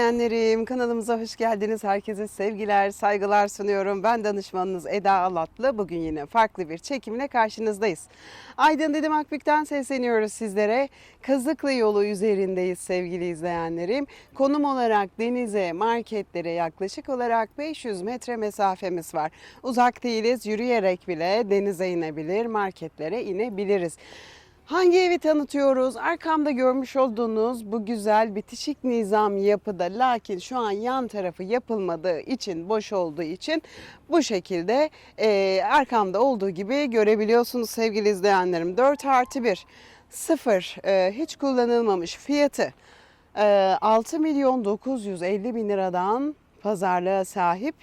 izleyenlerim kanalımıza hoş geldiniz. Herkese sevgiler, saygılar sunuyorum. Ben danışmanınız Eda Alatlı. Bugün yine farklı bir çekimle karşınızdayız. Aydın Dedim Akbük'ten sesleniyoruz sizlere. Kazıklı yolu üzerindeyiz sevgili izleyenlerim. Konum olarak denize, marketlere yaklaşık olarak 500 metre mesafemiz var. Uzak değiliz, yürüyerek bile denize inebilir, marketlere inebiliriz. Hangi evi tanıtıyoruz? Arkamda görmüş olduğunuz bu güzel bitişik nizam yapıda lakin şu an yan tarafı yapılmadığı için, boş olduğu için bu şekilde e, arkamda olduğu gibi görebiliyorsunuz sevgili izleyenlerim. 4 artı 1, 0 e, hiç kullanılmamış fiyatı e, 6 milyon 950 bin liradan pazarlığa sahip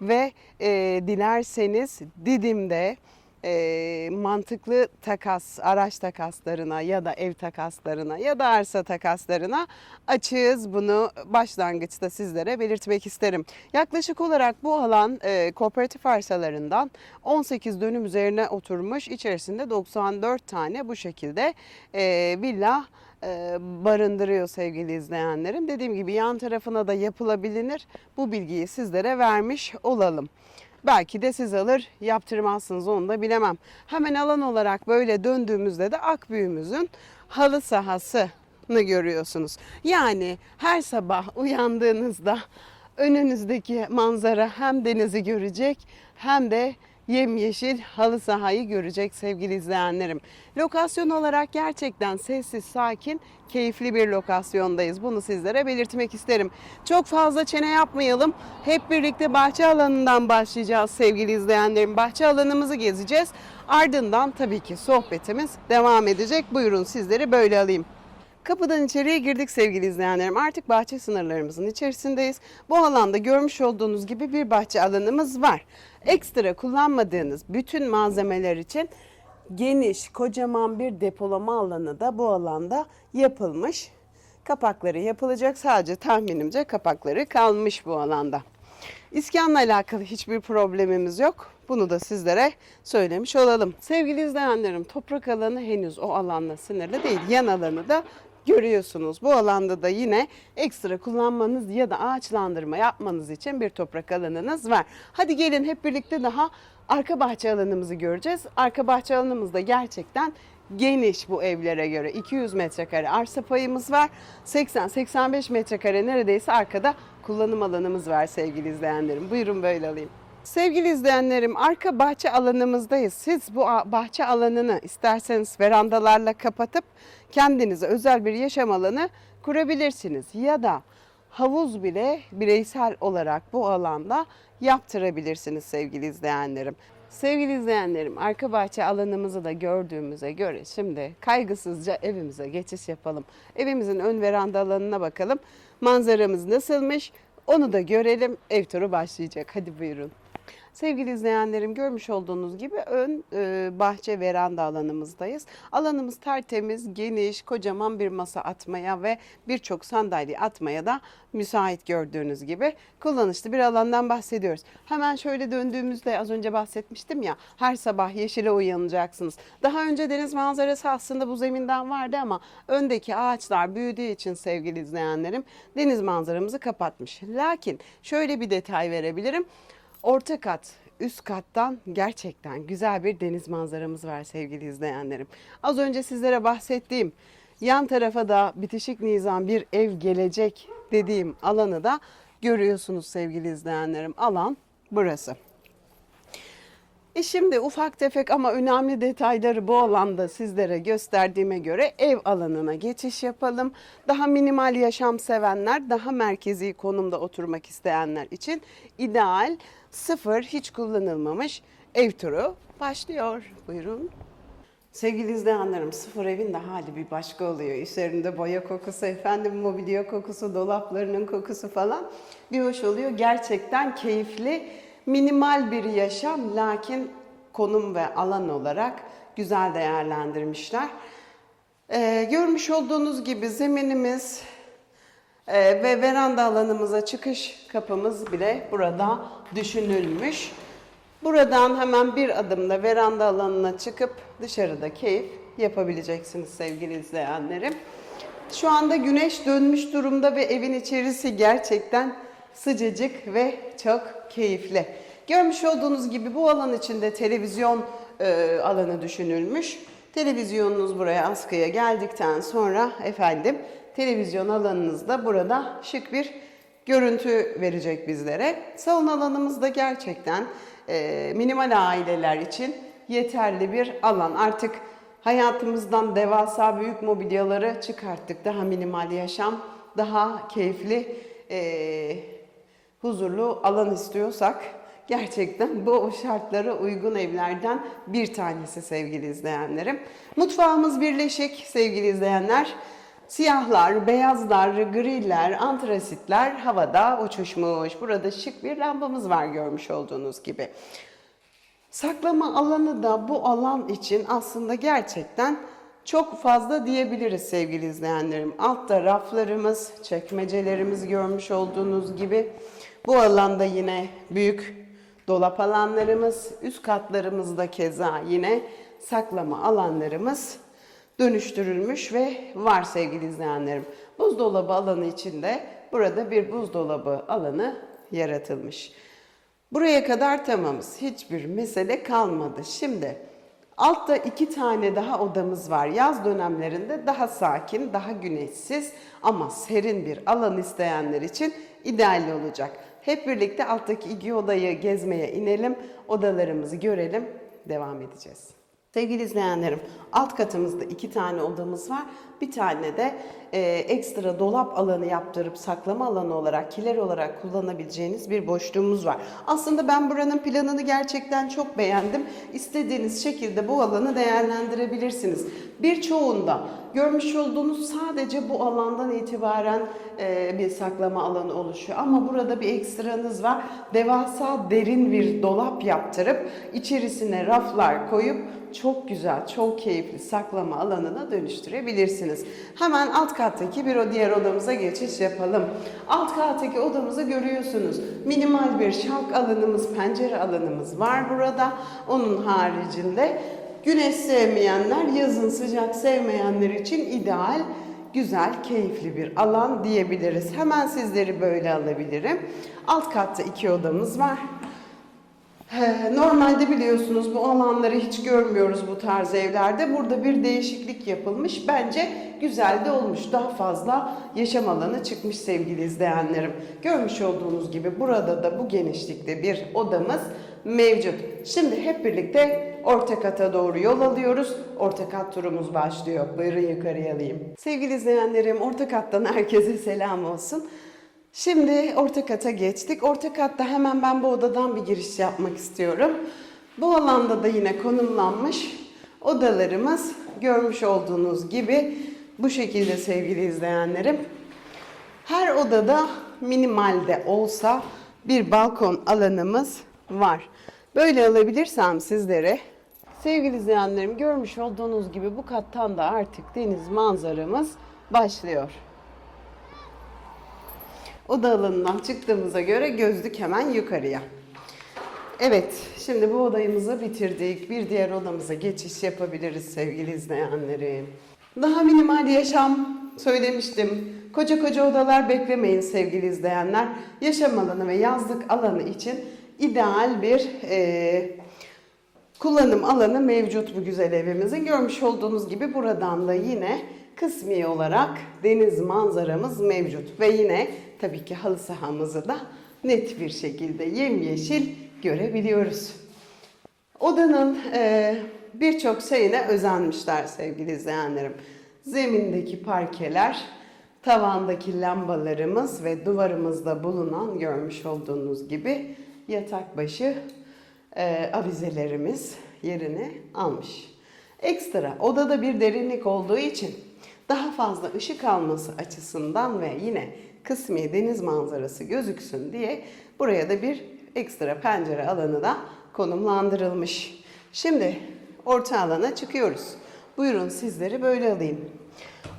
ve e, dilerseniz Didim'de e, mantıklı takas, araç takaslarına ya da ev takaslarına ya da arsa takaslarına açığız. Bunu başlangıçta sizlere belirtmek isterim. Yaklaşık olarak bu alan e, kooperatif arsalarından 18 dönüm üzerine oturmuş. İçerisinde 94 tane bu şekilde e, villa barındırıyor sevgili izleyenlerim. Dediğim gibi yan tarafına da yapılabilir. Bu bilgiyi sizlere vermiş olalım. Belki de siz alır yaptırmazsınız onu da bilemem. Hemen alan olarak böyle döndüğümüzde de Akbüğümüzün halı sahasını görüyorsunuz. Yani her sabah uyandığınızda önünüzdeki manzara hem denizi görecek hem de yemyeşil halı sahayı görecek sevgili izleyenlerim. Lokasyon olarak gerçekten sessiz, sakin, keyifli bir lokasyondayız. Bunu sizlere belirtmek isterim. Çok fazla çene yapmayalım. Hep birlikte bahçe alanından başlayacağız sevgili izleyenlerim. Bahçe alanımızı gezeceğiz. Ardından tabii ki sohbetimiz devam edecek. Buyurun sizleri böyle alayım. Kapıdan içeriye girdik sevgili izleyenlerim. Artık bahçe sınırlarımızın içerisindeyiz. Bu alanda görmüş olduğunuz gibi bir bahçe alanımız var. Ekstra kullanmadığınız bütün malzemeler için geniş, kocaman bir depolama alanı da bu alanda yapılmış. Kapakları yapılacak. Sadece tahminimce kapakları kalmış bu alanda. İskanla alakalı hiçbir problemimiz yok. Bunu da sizlere söylemiş olalım. Sevgili izleyenlerim toprak alanı henüz o alanla sınırlı değil. Yan alanı da görüyorsunuz. Bu alanda da yine ekstra kullanmanız ya da ağaçlandırma yapmanız için bir toprak alanınız var. Hadi gelin hep birlikte daha arka bahçe alanımızı göreceğiz. Arka bahçe alanımız da gerçekten geniş bu evlere göre. 200 metrekare arsa payımız var. 80-85 metrekare neredeyse arkada kullanım alanımız var sevgili izleyenlerim. Buyurun böyle alayım. Sevgili izleyenlerim arka bahçe alanımızdayız. Siz bu bahçe alanını isterseniz verandalarla kapatıp kendinize özel bir yaşam alanı kurabilirsiniz. Ya da havuz bile bireysel olarak bu alanda yaptırabilirsiniz sevgili izleyenlerim. Sevgili izleyenlerim arka bahçe alanımızı da gördüğümüze göre şimdi kaygısızca evimize geçiş yapalım. Evimizin ön veranda alanına bakalım. Manzaramız nasılmış onu da görelim. Ev turu başlayacak. Hadi buyurun. Sevgili izleyenlerim görmüş olduğunuz gibi ön e, bahçe veranda alanımızdayız. Alanımız tertemiz, geniş, kocaman bir masa atmaya ve birçok sandalye atmaya da müsait gördüğünüz gibi kullanışlı bir alandan bahsediyoruz. Hemen şöyle döndüğümüzde az önce bahsetmiştim ya her sabah yeşile uyanacaksınız. Daha önce deniz manzarası aslında bu zeminden vardı ama öndeki ağaçlar büyüdüğü için sevgili izleyenlerim deniz manzaramızı kapatmış. Lakin şöyle bir detay verebilirim. Orta kat, üst kattan gerçekten güzel bir deniz manzaramız var sevgili izleyenlerim. Az önce sizlere bahsettiğim yan tarafa da bitişik nizam bir ev gelecek dediğim alanı da görüyorsunuz sevgili izleyenlerim. Alan burası. E şimdi ufak tefek ama önemli detayları bu alanda sizlere gösterdiğime göre ev alanına geçiş yapalım. Daha minimal yaşam sevenler, daha merkezi konumda oturmak isteyenler için ideal sıfır hiç kullanılmamış ev turu başlıyor. Buyurun. Sevgili izleyenlerim sıfır evin de hali bir başka oluyor. Üzerinde boya kokusu, efendim mobilya kokusu, dolaplarının kokusu falan bir hoş oluyor. Gerçekten keyifli, minimal bir yaşam lakin konum ve alan olarak güzel değerlendirmişler. Ee, görmüş olduğunuz gibi zeminimiz e, ve veranda alanımıza çıkış kapımız bile burada düşünülmüş. Buradan hemen bir adımda veranda alanına çıkıp dışarıda keyif yapabileceksiniz sevgili izleyenlerim. Şu anda güneş dönmüş durumda ve evin içerisi gerçekten sıcacık ve çok keyifli. Görmüş olduğunuz gibi bu alan içinde televizyon e, alanı düşünülmüş. Televizyonunuz buraya askıya geldikten sonra efendim televizyon alanınızda burada şık bir görüntü verecek bizlere. Salon alanımız da gerçekten e, minimal aileler için yeterli bir alan. Artık hayatımızdan devasa büyük mobilyaları çıkarttık. Daha minimal yaşam, daha keyifli, e, huzurlu alan istiyorsak gerçekten bu şartlara uygun evlerden bir tanesi sevgili izleyenlerim. Mutfağımız birleşik sevgili izleyenler. Siyahlar, beyazlar, griller, antrasitler havada uçuşmuş. Burada şık bir lambamız var görmüş olduğunuz gibi. Saklama alanı da bu alan için aslında gerçekten çok fazla diyebiliriz sevgili izleyenlerim. Altta raflarımız, çekmecelerimiz görmüş olduğunuz gibi. Bu alanda yine büyük dolap alanlarımız, üst katlarımızda keza yine saklama alanlarımız dönüştürülmüş ve var sevgili izleyenlerim. Buzdolabı alanı içinde burada bir buzdolabı alanı yaratılmış. Buraya kadar tamamız. Hiçbir mesele kalmadı. Şimdi altta iki tane daha odamız var. Yaz dönemlerinde daha sakin, daha güneşsiz ama serin bir alan isteyenler için ideal olacak. Hep birlikte alttaki iki odayı gezmeye inelim, odalarımızı görelim, devam edeceğiz. Sevgili izleyenlerim, alt katımızda iki tane odamız var. Bir tane de e, ekstra dolap alanı yaptırıp saklama alanı olarak, kiler olarak kullanabileceğiniz bir boşluğumuz var. Aslında ben buranın planını gerçekten çok beğendim. İstediğiniz şekilde bu alanı değerlendirebilirsiniz. Birçoğunda görmüş olduğunuz sadece bu alandan itibaren e, bir saklama alanı oluşuyor. Ama burada bir ekstranız var. Devasa derin bir dolap yaptırıp içerisine raflar koyup çok güzel, çok keyifli saklama alanına dönüştürebilirsiniz. Hemen alt kattaki bir o diğer odamıza geçiş yapalım. Alt kattaki odamızı görüyorsunuz. Minimal bir şalk alanımız, pencere alanımız var burada. Onun haricinde güneş sevmeyenler, yazın sıcak sevmeyenler için ideal güzel, keyifli bir alan diyebiliriz. Hemen sizleri böyle alabilirim. Alt katta iki odamız var. Normalde biliyorsunuz bu alanları hiç görmüyoruz bu tarz evlerde. Burada bir değişiklik yapılmış. Bence güzel de olmuş. Daha fazla yaşam alanı çıkmış sevgili izleyenlerim. Görmüş olduğunuz gibi burada da bu genişlikte bir odamız mevcut. Şimdi hep birlikte orta kata doğru yol alıyoruz. Orta kat turumuz başlıyor. Buyurun yukarıya alayım. Sevgili izleyenlerim orta kattan herkese selam olsun. Şimdi orta kata geçtik. Orta katta hemen ben bu odadan bir giriş yapmak istiyorum. Bu alanda da yine konumlanmış odalarımız görmüş olduğunuz gibi bu şekilde sevgili izleyenlerim. Her odada minimalde olsa bir balkon alanımız var. Böyle alabilirsem sizlere sevgili izleyenlerim görmüş olduğunuz gibi bu kattan da artık deniz manzaramız başlıyor. Oda alanından çıktığımıza göre gözlük hemen yukarıya. Evet, şimdi bu odayımızı bitirdik. Bir diğer odamıza geçiş yapabiliriz sevgili izleyenlerim. Daha minimal yaşam söylemiştim. Koca koca odalar beklemeyin sevgili izleyenler. Yaşam alanı ve yazlık alanı için ideal bir eee, kullanım alanı mevcut bu güzel evimizin. Görmüş olduğunuz gibi buradan da yine kısmi olarak deniz manzaramız mevcut. Ve yine tabii ki halı sahamızı da net bir şekilde yemyeşil görebiliyoruz. Odanın e, birçok şeyine özenmişler sevgili izleyenlerim. Zemindeki parkeler, tavandaki lambalarımız ve duvarımızda bulunan görmüş olduğunuz gibi yatak başı e, avizelerimiz yerini almış. Ekstra odada bir derinlik olduğu için daha fazla ışık alması açısından ve yine kısmi deniz manzarası gözüksün diye buraya da bir ekstra pencere alanı da konumlandırılmış. Şimdi orta alana çıkıyoruz. Buyurun sizleri böyle alayım.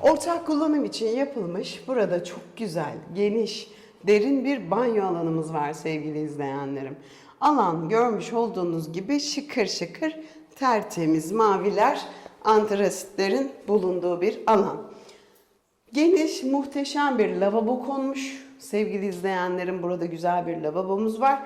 Ortak kullanım için yapılmış burada çok güzel, geniş, derin bir banyo alanımız var sevgili izleyenlerim. Alan görmüş olduğunuz gibi şıkır şıkır tertemiz maviler antrasitlerin bulunduğu bir alan. Geniş, muhteşem bir lavabo konmuş. Sevgili izleyenlerim burada güzel bir lavabomuz var.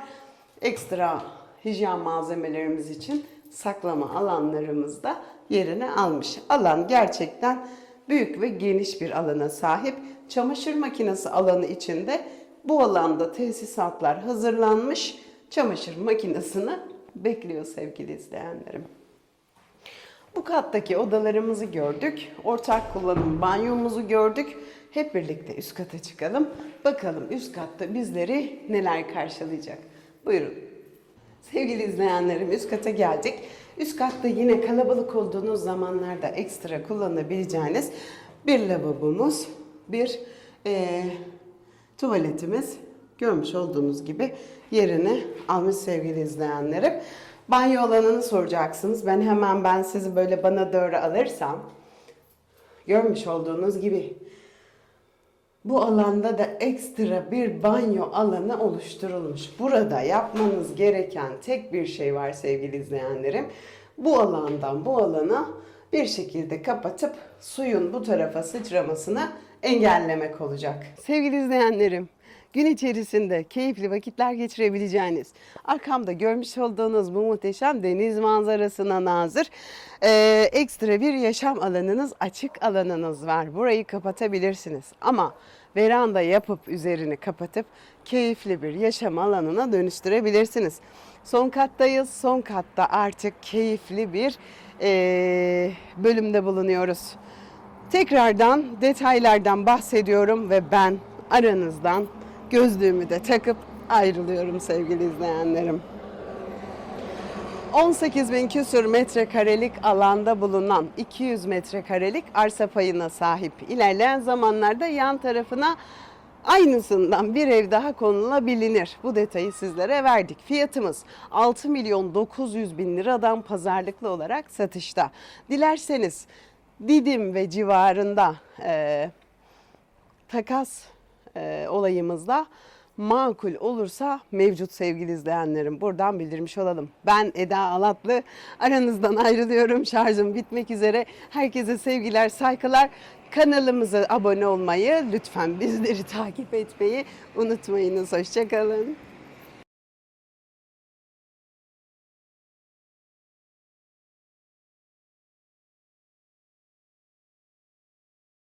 Ekstra hijyen malzemelerimiz için saklama alanlarımız da yerini almış. Alan gerçekten büyük ve geniş bir alana sahip. Çamaşır makinesi alanı içinde bu alanda tesisatlar hazırlanmış. Çamaşır makinesini bekliyor sevgili izleyenlerim. Bu kattaki odalarımızı gördük. Ortak kullanım banyomuzu gördük. Hep birlikte üst kata çıkalım. Bakalım üst katta bizleri neler karşılayacak. Buyurun. Sevgili izleyenlerim üst kata geldik. Üst katta yine kalabalık olduğunuz zamanlarda ekstra kullanabileceğiniz bir lavabomuz, bir eee, tuvaletimiz görmüş olduğunuz gibi yerini almış sevgili izleyenlerim. Banyo alanını soracaksınız. Ben hemen ben sizi böyle bana doğru alırsam görmüş olduğunuz gibi bu alanda da ekstra bir banyo alanı oluşturulmuş. Burada yapmanız gereken tek bir şey var sevgili izleyenlerim. Bu alandan bu alana bir şekilde kapatıp suyun bu tarafa sıçramasını engellemek olacak. Sevgili izleyenlerim, gün içerisinde keyifli vakitler geçirebileceğiniz, arkamda görmüş olduğunuz bu muhteşem deniz manzarasına nazır eee, ekstra bir yaşam alanınız, açık alanınız var. Burayı kapatabilirsiniz ama veranda yapıp üzerini kapatıp keyifli bir yaşam alanına dönüştürebilirsiniz. Son kattayız. Son katta artık keyifli bir eee, bölümde bulunuyoruz. Tekrardan detaylardan bahsediyorum ve ben aranızdan gözlüğümü de takıp ayrılıyorum sevgili izleyenlerim. 18 bin küsur metrekarelik alanda bulunan 200 metrekarelik arsa payına sahip. İlerleyen zamanlarda yan tarafına aynısından bir ev daha konulabilir. Bu detayı sizlere verdik. Fiyatımız 6 milyon 900 bin liradan pazarlıklı olarak satışta. Dilerseniz Didim ve civarında eee takas e, olayımızda makul olursa mevcut sevgili izleyenlerim. Buradan bildirmiş olalım. Ben Eda Alatlı. Aranızdan ayrılıyorum. Şarjım bitmek üzere. Herkese sevgiler, saygılar. Kanalımıza abone olmayı, lütfen bizleri takip etmeyi unutmayınız. Hoşçakalın.